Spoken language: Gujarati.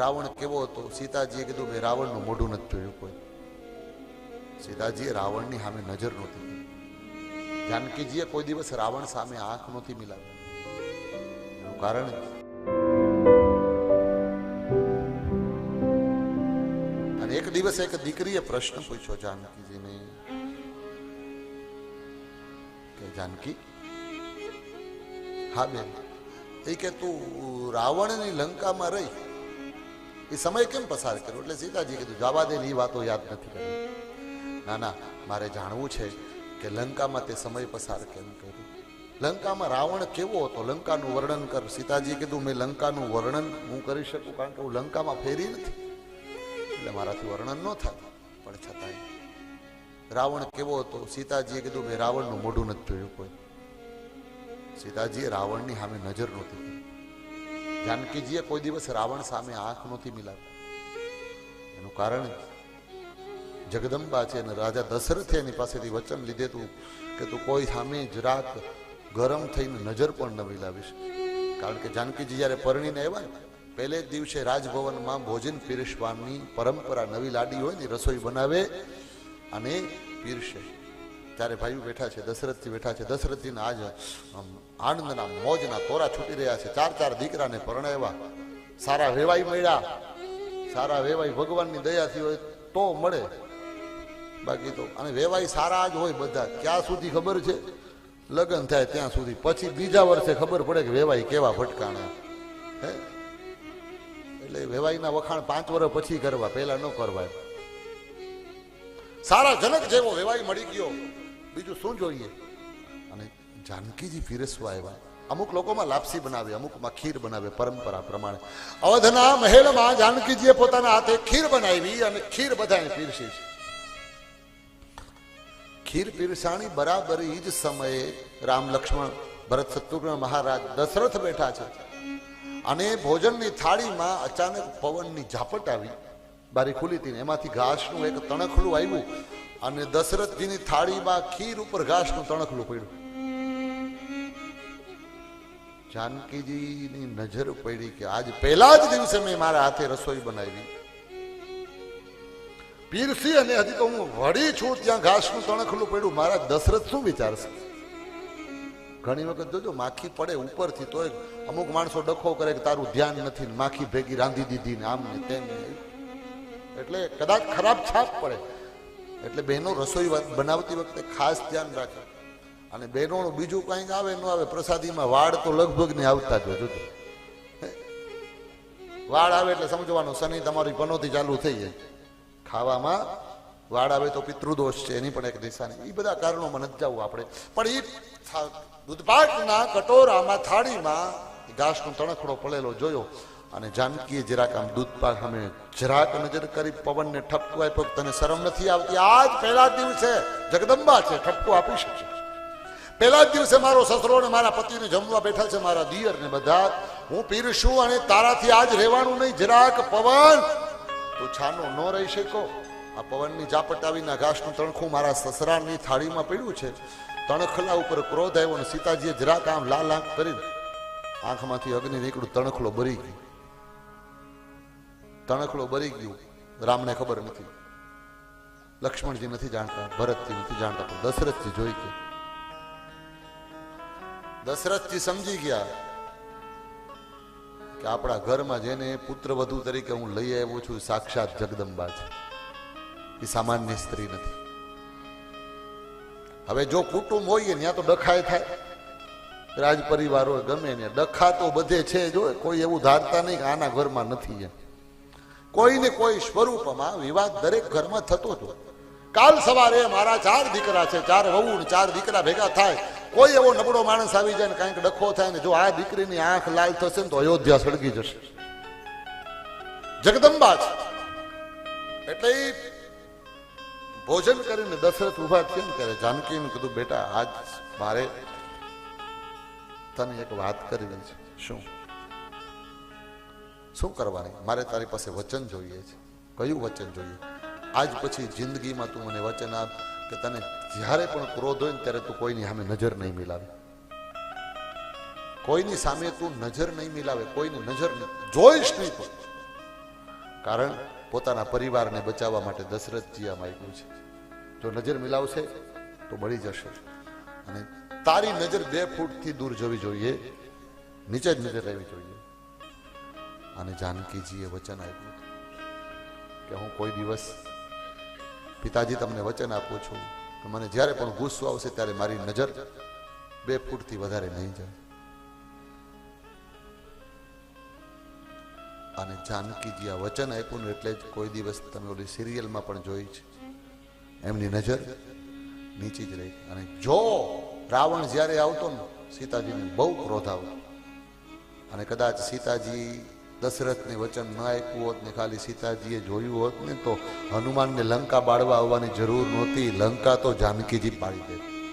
રાવણ કેવો હતો? સીતાજીએ કીધું મેં રાવણનું મોઢું નથી જોયું કોઈ. સીતાજીએ રાવણની સામે નજર નહોતી જાનકીજીએ કોઈ દિવસ રાવણ સામે આંખ નહોતી મિલાવી. એનું કારણ અને એક દિવસ એક દીકરીએ પ્રશ્ન પૂછ્યો જાનકીજીને કે, જાનકી, હા બેન. એ કે, તું રાવણની લંકામાં રહી? એ સમય કેમ પસાર કર્યો? એટલે સીતાજી કીધું, જવા દે એ વાતો યાદ નથી કરી. ના ના મારે જાણવું છે કે લંકામાં તે સમય પસાર કેમ કર્યો? લંકામાં રાવણ કેવો હતો? લંકાનું વર્ણન કર. સીતાજીએ કીધું, મેં લંકાનું વર્ણન હું કરી શકું કારણ કે હું લંકામાં ફેરી નથી. એટલે મારાથી વર્ણન ન થાય. પણ છતાંય. રાવણ કેવો હતો? સીતાજીએ કીધું, મેં રાવણનું મોઢું નથી જોયું કોઈ. સીતાજીએ રાવણની સામે નજર નહોતી કરી. જાનકીજીએ કોઈ દિવસ રાવણ સામે આંખ નહોતી મિલાવી એનું કારણ જગદંબા છે અને રાજા દશરથે એની પાસેથી વચન લીધેલું કે તું કોઈ સામે જરાક ગરમ થઈને નજર પણ ન મિલાવીશ. કારણ કે જાનકીજી જ્યારે પરણીને આવ્યા પહેલે જ દિવસે રાજભવનમાં ભોજન પીરસવાની પરંપરા નવી લાડી હોય ને, રસોઈ બનાવે અને પીરસે. ત્યારે ભાઈઓ બેઠા છે, દશરથજી બેઠા છે. દશરથજીના આજ આનંદના મોજના તોરા છૂટી રહ્યા છે. ચાર ચાર દીકરાને પરણાવ્યા. સારા વેવાઈ મળ્યા. સારા વેવાઈ ભગવાનની દયાથી હોય તો મળે. બાકી તો, અને વેવાઈ સારા જ હોય બધા. ક્યાં સુધી ખબર છે? લગ્ન થાય ત્યાં સુધી. પછી બીજા વર્ષે ખબર પડે કે વેવાઈ કેવા ભટકાણા. હે? એટલે વેવાઈના વખાણ પાંચ વર્ષ પછી કરવા, પહેલા ન કરવા સારા જનક જેવો વેવાઈ મળી ગયો. બીજું શું જોઈએ? અને જાનકીજી પીરસવા આવ્યા. અમુક લોકોમાં લાપસી બનાવે, અમુકમાં ખીર બનાવે, પરંપરા પ્રમાણે. અવધના મહેલમાં જાનકીજીએ પોતાના હાથે ખીર બનાવી અને ખીર બધાએ પીરસી છે. ખીર પીરસાણી બરાબર જ સમયે રામ લક્ષ્મણ, ભરત શત્રુઘ્ન મહારાજ દશરથ બેઠા છે. અને ભોજનની થાળીમાં અચાનક પવનની ઝાપટ આવી. બારી ખુલી હતી એમાંથી ઘાસનું એક તણખલું આવ્યું. અને દશરથજીની થાળીમાં ખીર ઉપર ઘાસનું તણખલું પડ્યું. જાનકીજીની નજર પડી કે આજ પહેલા જ દિવસે મેં મારા હાથે રસોઈ બનાવી. પીરસી અને હજી તો હું વળી છું ત્યાં ઘાસનું તણખલું પડ્યું. મારા દશરથ શું વિચારશે? ઘણી વખત જોજો, માખી પડે ઉપરથી તો અમુક માણસો ડખો કરે કે તારું ધ્યાન નથી માખી ભેગી રાંધી દીધી ને આમ ને તેમ એટલે કદાચ ખરાબ છાપ પડે. એટલે બહેનો રસોઈ બનાવતી વખતે ખાસ ધ્યાન રાખે. અને બહેનોનું બીજું કંઈક આવે ન આવે, પ્રસાદીમાં વાળ તો લગભગ ને આવતા જ જોજો. વાળ આવે એટલે સમજવાનું, શનિ તમારી પનોતી ચાલુ થઈ જાય. ખાવામાં વાળ આવે તો પિતૃદોષ છે, એની પણ એક નિશાની એ બધા કારણોમાં નથી જવું આપણે. પણ એ દૂધપાટના કટોરામાં થાળીમાં ઘાસનો તણખડો પડેલો જોયો. અને જાનકીએ જરાક આમ દૂધપાક અમે જરાક નજર કરી પવનને ઠપકો આપ્યો તને શરમ નથી આવતી? આજ પહેલા દિવસે જગદંબા છે, ઠપકો આપી શકશે પહેલા દિવસે મારો સસરો ને મારા પતિને જમવા બેઠા છે, મારા દિયર ને બધા. હું પીરશું અને તારાથી આજ રહેવાનું નહીં, જરાક પવન. તું છાનો ન રહી શકો. આ પવનની ઝાપટ આવીને ઘાસનું તણખું મારા સસરાની થાળીમાં પડ્યું છે. તણખલા ઉપર ક્રોધ આવ્યો અને સીતાજીએ જરાક આમ લાલ આંખ કરી આંખમાંથી અગ્નિ નીકળ્યું તણખલો બરી ગયું. તણખલો બરી ગયું. રામને ખબર નથી. લક્ષ્મણજી નથી જાણતા, ભરતજી નથી જાણતા, પણ દશરથજી જોઈ કે. દશરથજી સમજી ગયા કે આપણા ઘરમાં જેને પુત્ર વધુ તરીકે હું લઈ આવ્યો છું સાક્ષાત જગદંબા છે. એ સામાન્ય સ્ત્રી નથી. હવે જો કુટુંબ હોય, ત્યાં તો ડખાય થાય. રાજ પરિવાર હોય ગમે ને ડખા તો બધે છે જો કોઈ એવું ધારતા નહીં આના ઘરમાં નથી એમ. કોઈને કોઈ સ્વરૂપમાં વિવાદ દરેક ઘરમાં થતો હતો. કાલ સવારે મારા ચાર દીકરા છે, ચાર વહુ ચાર દીકરા ભેગા થાય. કોઈ એવો નબળો માણસ આવી જાય ને કાંઈક ડખો થાય ને જો આ દીકરીની આંખ લાલ થશે ને તો અયોધ્યા સળગી જશે. જગદંબા છે. એટલે ભોજન કરીને દશરથ ઊભા કેમ કરે જાનકીને કીધું, બેટા, આજ મારે તને એક વાત કરવી છે. શું? શું કરવાની? મારે તારી પાસે વચન જોઈએ છે. કયું વચન જોઈએ? આજ પછી જિંદગીમાં તું મને વચન આપ કે તને જ્યારે પણ ક્રોધ હોય ને ત્યારે તું કોઈની સામે નજર નહીં મિલાવે. કોઈની સામે તું નજર નહીં મિલાવે, કોઈની નજર જોઈશ નહીં તું. કારણ પોતાના પરિવારને બચાવવા માટે દશરથજી આ માગ્યું છે. જો નજર મિલાવશે તો બળી જશે. અને તારી નજર બે ફૂટથી દૂર જવી જોઈએ. નીચે જ નજર રહેવી જોઈએ. અને જાનકીજીએ વચન આપ્યું કે હું કોઈ દિવસ પિતાજી તમને વચન આપું છું કે મને જ્યારે પણ ગુસ્સો આવશે ત્યારે મારી નજર બે ફૂટથી વધારે નહીં જાય. અને જાનકીજી આ વચન આપ્યું ને એટલે જ કોઈ દિવસ તમે ઓલી સિરિયલમાં પણ જોઈ છે. એમની નજર નીચી જ રહી. અને જો રાવણ જ્યારે આવતો ને સીતાજીને બહુ ક્રોધ આવતો અને કદાચ સીતાજી દશરથને વચન ન આપ્યું હોત ને ખાલી સીતાજીએ જોયું હોત ને, તો હનુમાનને લંકા બાળવા આવવાની જરૂર નહોતી. લંકા તો જાનકીજી પાડી દે